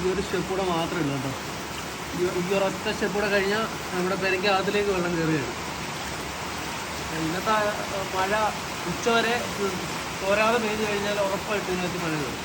ഈ ഒരു സ്റ്റെപ്പ് കൂടെ മാത്രമേ ഉള്ളൂ കേട്ടോ. ഈ ഒരു ഒരൊറ്റ സ്റ്റെപ്പ് കൂടെ കഴിഞ്ഞാൽ നമ്മുടെ പെരയ്ക്കകത്തിലേക്ക് വെള്ളം കയറിയാണ് ഇന്നത്തെ മഴ ഉച്ചവരെ തോരാതെ പെയ്ത് കഴിഞ്ഞാൽ ഉറപ്പായിട്ട് ഇതിനകത്ത് മഴ കയറും.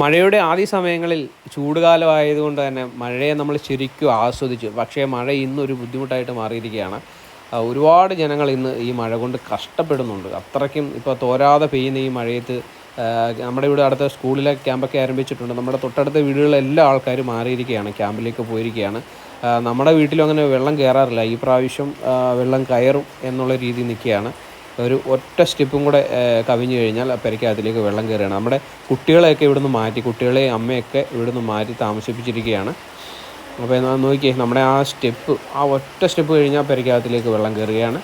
മഴയുടെ ആദ്യ സമയങ്ങളിൽ ചൂടുകാലമായതുകൊണ്ട് തന്നെ മഴയെ നമ്മൾ ശരിക്കും ആസ്വദിച്ചു. പക്ഷേ മഴ ഇന്നൊരു ബുദ്ധിമുട്ടായിട്ട് മാറിയിരിക്കുകയാണ്. ഒരുപാട് ജനങ്ങൾ ഇന്ന് ഈ മഴ കൊണ്ട് കഷ്ടപ്പെടുന്നുണ്ട്. അത്രയ്ക്കും ഇപ്പോൾ തോരാതെ പെയ്യുന്ന ഈ മഴയത്ത് നമ്മുടെ ഇവിടെ അടുത്ത സ്കൂളിലെ ക്യാമ്പൊക്കെ ആരംഭിച്ചിട്ടുണ്ട്. നമ്മുടെ തൊട്ടടുത്ത വീടുകളിലെ എല്ലാ ആൾക്കാരും മാറിയിരിക്കുകയാണ് ക്യാമ്പിലേക്ക് പോയിരിക്കുകയാണ്. നമ്മുടെ വീട്ടിലും അങ്ങനെ വെള്ളം കയറാറില്ല. ഈ പ്രാവശ്യം വെള്ളം കയറും എന്നുള്ള രീതി നിൽക്കുകയാണ്. ഒരു ഒറ്റ സ്റ്റെപ്പും കൂടെ കവിഞ്ഞു കഴിഞ്ഞാൽ പെരയ്ക്ക് അതിലേക്ക് വെള്ളം കയറുകയാണ്. നമ്മുടെ കുട്ടികളെയൊക്കെ ഇവിടുന്ന് മാറ്റി കുട്ടികളെയും അമ്മയൊക്കെ ഇവിടുന്ന് മാറ്റി താമസിപ്പിച്ചിരിക്കുകയാണ്. അപ്പോൾ എന്നാൽ നോക്കിയേ നമ്മുടെ ആ സ്റ്റെപ്പ് ആ ഒറ്റ സ്റ്റെപ്പ് കഴിഞ്ഞാൽ പെരയ്ക്കകത്തിലേക്ക് വെള്ളം കയറുകയാണ്.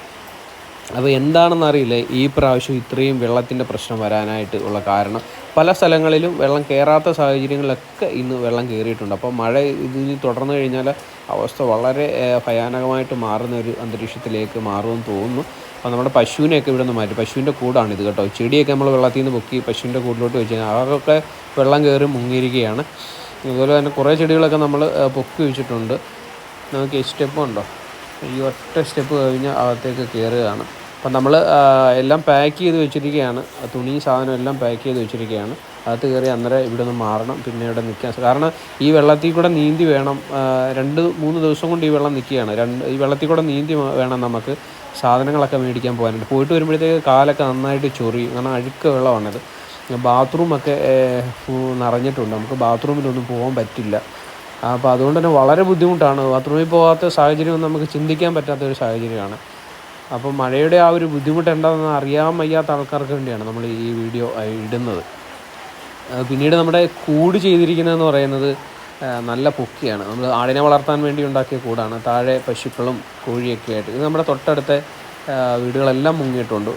അപ്പോൾ എന്താണെന്ന് അറിയില്ല ഈ പ്രാവശ്യം ഇത്രയും വെള്ളത്തിന്റെ പ്രശ്നം വരാനായിട്ട് ഉള്ള കാരണം. പല സ്ഥലങ്ങളിലും വെള്ളം കയറാത്ത സാഹചര്യങ്ങളിലൊക്കെ ഇന്ന് വെള്ളം കയറിയിട്ടുണ്ട്. അപ്പോൾ മഴ ഇതിന് തുടർന്നു കഴിഞ്ഞാൽ അവസ്ഥ വളരെ ഭയാനകമായിട്ട് മാറുന്ന ഒരു അന്തരീക്ഷത്തിലേക്ക് മാറുമെന്ന് തോന്നുന്നു. അപ്പോൾ നമ്മുടെ പശുവിനെയൊക്കെ ഇവിടെ നിന്ന് മാറ്റി. പശുവിന്റെ കൂടാണ് ഇത് കേട്ടോ. ചെടിയൊക്കെ നമ്മൾ വെള്ളത്തിൽ നിന്ന് പൊക്കി പശുവിന്റെ കൂടിലോട്ട് വെച്ച് കഴിഞ്ഞാൽ അതൊക്കെ വെള്ളം കയറി മുങ്ങിയിരിക്കുകയാണ്. അതുപോലെ തന്നെ കുറേ ചെടികളൊക്കെ നമ്മൾ പൊക്കി വെച്ചിട്ടുണ്ട്. നമുക്ക് ഈ സ്റ്റെപ്പ് ഉണ്ടോ? ഈ ഒറ്റ സ്റ്റെപ്പ് കഴിഞ്ഞാൽ അകത്തേക്ക് കയറുകയാണ്. അപ്പം നമ്മൾ എല്ലാം പാക്ക് ചെയ്ത് വെച്ചിരിക്കുകയാണ്. തുണി സാധനം എല്ലാം പാക്ക് ചെയ്ത് വെച്ചിരിക്കുകയാണ്. അകത്ത് കയറി അന്നേരം ഇവിടെ നിന്ന് മാറണം പിന്നെ ഇവിടെ നിൽക്കാൻ. കാരണം ഈ വെള്ളത്തിൽ കൂടെ നീന്തി വേണം. രണ്ട് മൂന്ന് ദിവസം കൊണ്ട് ഈ വെള്ളം നിൽക്കുകയാണ്. രണ്ട് ഈ വെള്ളത്തിൽ കൂടെ നീന്തി വേണം നമുക്ക്. സാധനങ്ങളൊക്കെ മേടിക്കാൻ പോകാനുണ്ട്. പോയിട്ട് വരുമ്പോഴത്തേക്ക് കാലൊക്കെ നന്നായിട്ട് ചൊറിയും കാരണം അഴുക്ക് വെള്ളമാണത്. ബാത്റൂമൊക്കെ നിറഞ്ഞിട്ടുണ്ട്. നമുക്ക് ബാത്റൂമിലൊന്നും പോകാൻ പറ്റില്ല. അപ്പോൾ അതുകൊണ്ട് തന്നെ വളരെ ബുദ്ധിമുട്ടാണ്. ബാത്റൂമിൽ പോകാത്ത സാഹചര്യം നമുക്ക് ചിന്തിക്കാൻ പറ്റാത്ത ഒരു സാഹചര്യമാണ്. അപ്പോൾ മഴയുടെ ആ ഒരു ബുദ്ധിമുട്ട് എന്താണെന്ന് അറിയാൻ വയ്യാത്ത ആൾക്കാർക്ക് വേണ്ടിയാണ് നമ്മൾ ഈ വീഡിയോ ഇടുന്നത്. പിന്നീട് നമ്മുടെ കൂട് ചെയ്തിരിക്കുന്നതെന്ന് പറയുന്നത് നല്ല പൊക്കിയാണ്. നമ്മൾ ആടിനെ വളർത്താൻ വേണ്ടി ഉണ്ടാക്കിയ കൂടാണ്. താഴെ പശുക്കളും കോഴിയൊക്കെ ആയിട്ട് ഇത് നമ്മുടെ തൊട്ടടുത്ത വീടുകളെല്ലാം മുങ്ങിയിട്ടുണ്ട്.